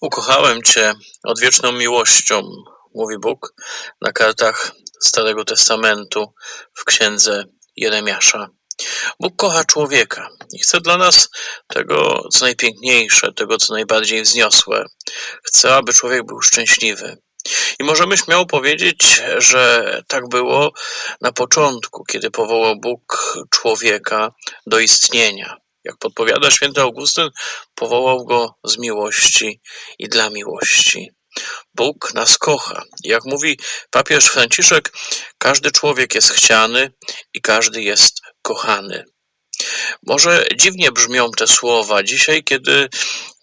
Ukochałem Cię odwieczną miłością, mówi Bóg na kartach Starego Testamentu w księdze Jeremiasza. Bóg kocha człowieka i chce dla nas tego, co najpiękniejsze, tego, co najbardziej wzniosłe. Chce, aby człowiek był szczęśliwy. I możemy śmiało powiedzieć, że tak było na początku, kiedy powołał Bóg człowieka do istnienia. Jak podpowiada święty Augustyn, powołał go z miłości i dla miłości. Bóg nas kocha. Jak mówi papież Franciszek, każdy człowiek jest chciany i każdy jest kochany. Może dziwnie brzmią te słowa dzisiaj, kiedy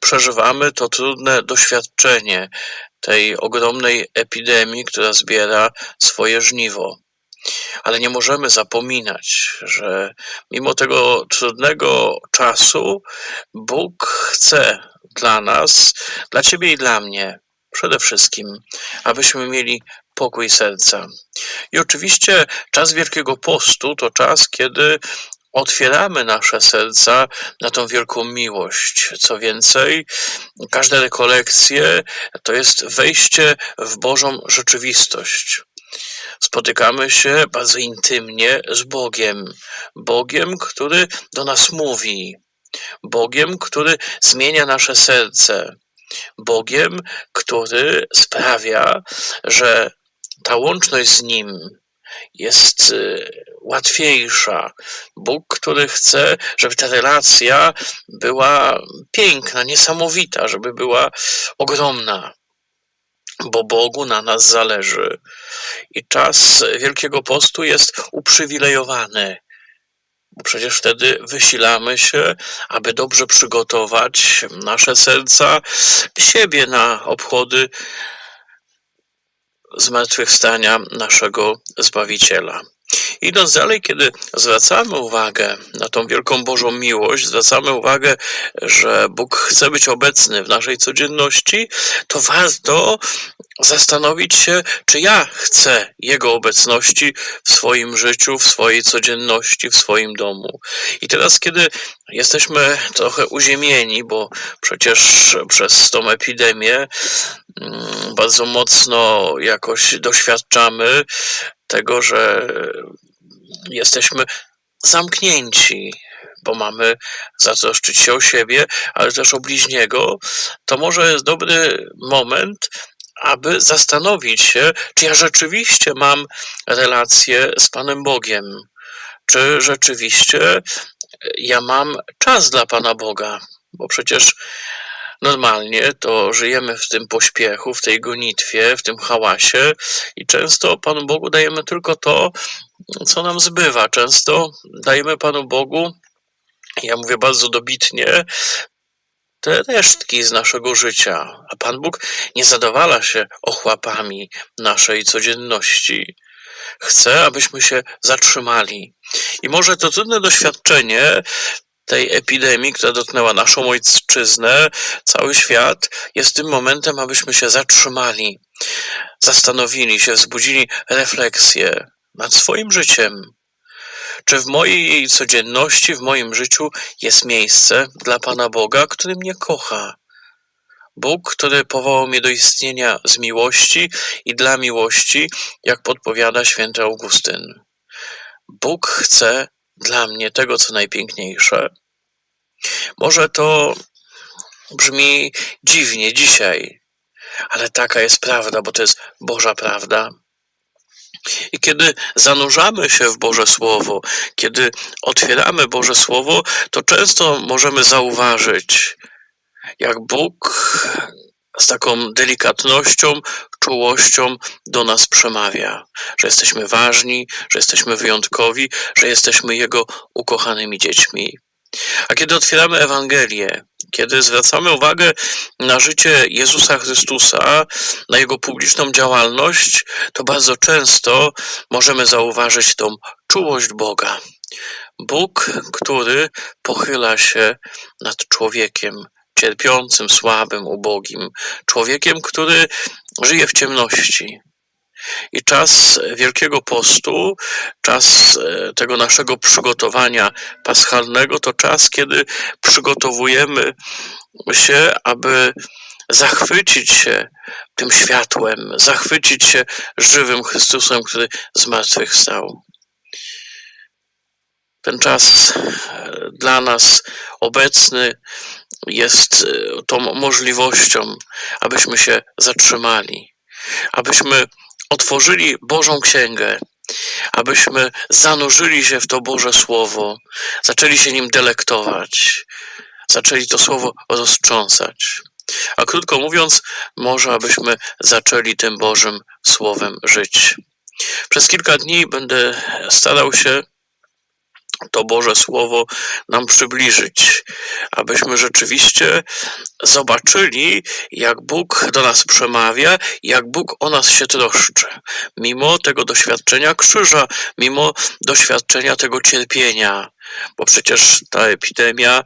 przeżywamy to trudne doświadczenie tej ogromnej epidemii, która zbiera swoje żniwo. Ale nie możemy zapominać, że mimo tego trudnego czasu Bóg chce dla nas, dla Ciebie i dla mnie, przede wszystkim, abyśmy mieli pokój serca. I oczywiście czas Wielkiego Postu to czas, kiedy otwieramy nasze serca na tą wielką miłość. Co więcej, każde rekolekcje to jest wejście w Bożą rzeczywistość. Spotykamy się bardzo intymnie z Bogiem. Bogiem, który do nas mówi. Bogiem, który zmienia nasze serce. Bogiem, który sprawia, że ta łączność z Nim jest y, łatwiejsza. Bóg, który chce, żeby ta relacja była piękna, niesamowita, żeby była ogromna bo Bogu na nas zależy. I czas Wielkiego Postu jest uprzywilejowany, bo przecież wtedy wysilamy się, aby dobrze przygotować nasze serca, siebie na obchody zmartwychwstania naszego Zbawiciela. Idąc dalej, kiedy zwracamy uwagę na tą wielką Bożą miłość, zwracamy uwagę, że Bóg chce być obecny w naszej codzienności, to warto zastanowić się, czy ja chcę Jego obecności w swoim życiu, w swojej codzienności, w swoim domu. I teraz, kiedy jesteśmy trochę uziemieni, bo przecież przez tą epidemię mm, bardzo mocno jakoś doświadczamy tego, że jesteśmy zamknięci, bo mamy zatroszczyć się o siebie, ale też o bliźniego, to może jest dobry moment, aby zastanowić się, czy ja rzeczywiście mam relację z Panem Bogiem, czy rzeczywiście ja mam czas dla Pana Boga, bo przecież normalnie to żyjemy w tym pośpiechu, w tej gonitwie, w tym hałasie i często Panu Bogu dajemy tylko to, co nam zbywa. Często dajemy Panu Bogu, ja mówię bardzo dobitnie, te resztki z naszego życia, a Pan Bóg nie zadowala się ochłapami naszej codzienności. Chce, abyśmy się zatrzymali. I może to trudne doświadczenie tej epidemii, która dotknęła naszą ojczyznę, cały świat, jest tym momentem, abyśmy się zatrzymali, zastanowili się, wzbudzili refleksję nad swoim życiem. Czy w mojej codzienności, w moim życiu jest miejsce dla Pana Boga, który mnie kocha? Bóg, który powołał mnie do istnienia z miłości i dla miłości, jak podpowiada święty Augustyn. Bóg chce dla mnie tego, co najpiękniejsze. Może to brzmi dziwnie dzisiaj, ale taka jest prawda, bo to jest Boża prawda. I kiedy zanurzamy się w Boże Słowo, kiedy otwieramy Boże Słowo, to często możemy zauważyć, jak Bóg z taką delikatnością, czułością do nas przemawia, że jesteśmy ważni, że jesteśmy wyjątkowi, że jesteśmy Jego ukochanymi dziećmi. A kiedy otwieramy Ewangelię, kiedy zwracamy uwagę na życie Jezusa Chrystusa, na Jego publiczną działalność, to bardzo często możemy zauważyć tą czułość Boga. Bóg, który pochyla się nad człowiekiem, cierpiącym, słabym, ubogim, człowiekiem, który żyje w ciemności, i czas Wielkiego Postu, czas e, tego naszego przygotowania paschalnego, to czas, kiedy przygotowujemy się, aby zachwycić się tym światłem, zachwycić się żywym Chrystusem, który zmartwychwstał. Ten czas e, dla nas obecny jest e, tą możliwością, abyśmy się zatrzymali, abyśmy otworzyli Bożą Księgę, abyśmy zanurzyli się w to Boże Słowo, zaczęli się nim delektować, zaczęli to Słowo roztrząsać. A krótko mówiąc, może abyśmy zaczęli tym Bożym Słowem żyć. Przez kilka dni będę starał się to Boże Słowo nam przybliżyć, abyśmy rzeczywiście zobaczyli, jak Bóg do nas przemawia, jak Bóg o nas się troszczy, mimo tego doświadczenia krzyża, mimo doświadczenia tego cierpienia, bo przecież ta epidemia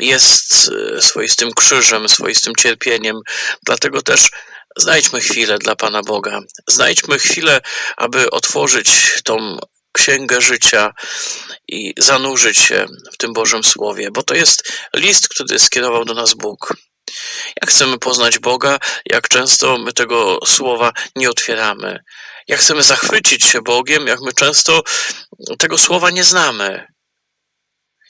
jest e, swoistym krzyżem, swoistym cierpieniem, dlatego też znajdźmy chwilę dla Pana Boga, znajdźmy chwilę, aby otworzyć tą księgę życia i zanurzyć się w tym Bożym Słowie, bo to jest list, który skierował do nas Bóg. Jak chcemy poznać Boga, jak często my tego słowa nie otwieramy. Jak chcemy zachwycić się Bogiem, jak my często tego słowa nie znamy.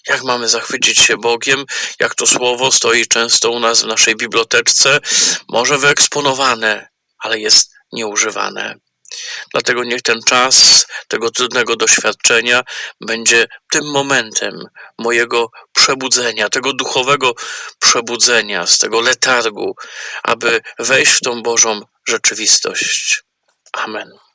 Jak mamy zachwycić się Bogiem, jak to słowo stoi często u nas w naszej biblioteczce, może wyeksponowane, ale jest nieużywane. Dlatego niech ten czas tego trudnego doświadczenia będzie tym momentem mojego przebudzenia, tego duchowego przebudzenia, z tego letargu, aby wejść w tą Bożą rzeczywistość. Amen.